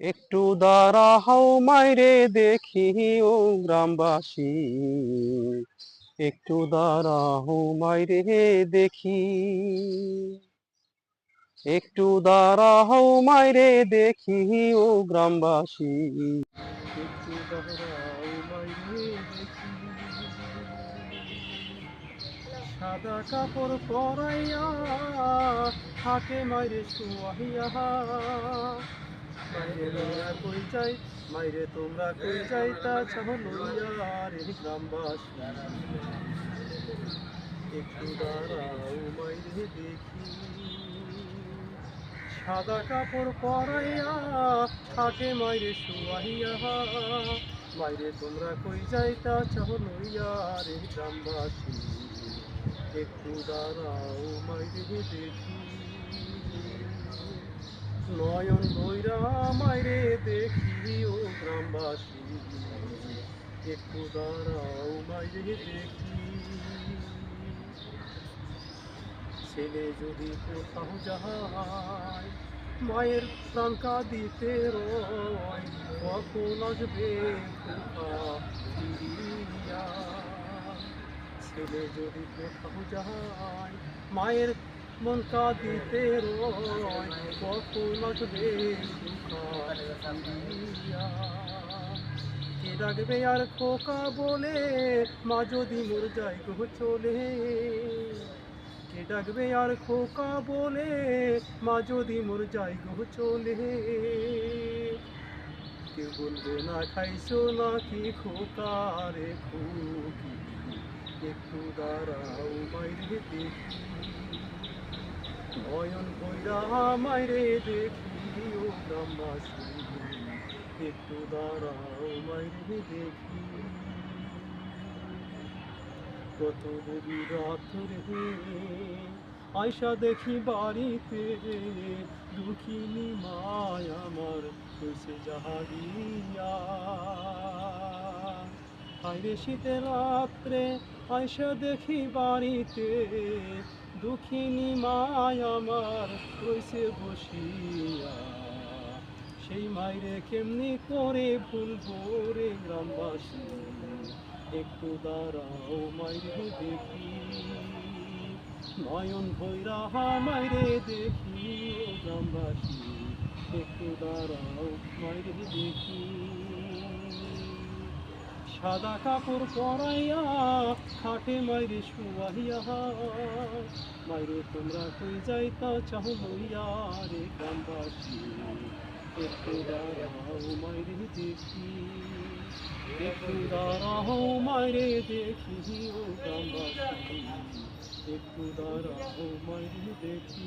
একটু দাঁড়াও মাইরে দেখি ও গ্রামবাসী একটু দাঁড়াও মাইরে দেখি। একটু দাঁড়াও মাইরে দেখি ও গ্রামবাসী একটু সাদা কাপড় পরাইয়া হাতে মাইরে শুয়াইয়া। কই মাইরে তোমরা কই দেখি। সাদা কাপড় পরাইয়া থাকে মাইরে শুয়াইয়া। মাইরে তোমরা কই যাইতা চাহ লইয়া রে গ্রামবাসী। একটু দাঁড়াও মাইরে দেখি। নয়ন বৈরা মাইরে দেখি ও গ্রামবাসী। একটু দাঁড়াও মাইরে দেখি। ছেলে যদি কোথাও যায়, মায়ের প্রাণ কাঁদিতে রয়, কখন আসবে ছেলে যদি কোথাও যায়, মায়ের মন কাঁদিতে রয় কখন আসবে কে ডাকবে আর খোকা বলে, মা যদি মোর যায় গো চলে। কে ডাকবে আর খোকা বলে, মা যদি মোর যাই গো চলে। কেউ বলবে, না খাইছো নাকি খোকা? রে খুকি, একটু দাঁড়াও মাইরে দেখি। নয়ন বইরা মাইরে দেখি ও গ্রামবাসী একটু দাঁড়াও মাইরে দেখি কত গভীর রাত রে আয়সা দেখি বাড়িতে দুঃখিনী মায় আমার হয়েছে জাহাগিয়া আইরে শীতে রাত্রে আয়সা দেখি বাড়িতে। দুঃখিনী মায় আমার হয়েছে বসিয়া, সেই মাইরে কেমনি করে ভুলবো রে গ্রামবাসী? একটু দাঁড়াও মাইরে দেখি, নয়ন ভৈরা মাইরে দেখি গ্রামবাসী। একটু দাঁড়াও মাইরে দেখি। সাদা কাপড় পরাইয়া খাটে মাইরে শুয়াইয়া, মাইরে তোমরা কই যাইতা চাহ লইয়া রে গ্রামবাসী? একটু দাঁড়াও মাইরে দেখি, একটু দাঁড়াও মাইরে দেখি ও গ্রামবাসী। একটু দাঁড়াও মাইরে দেখি।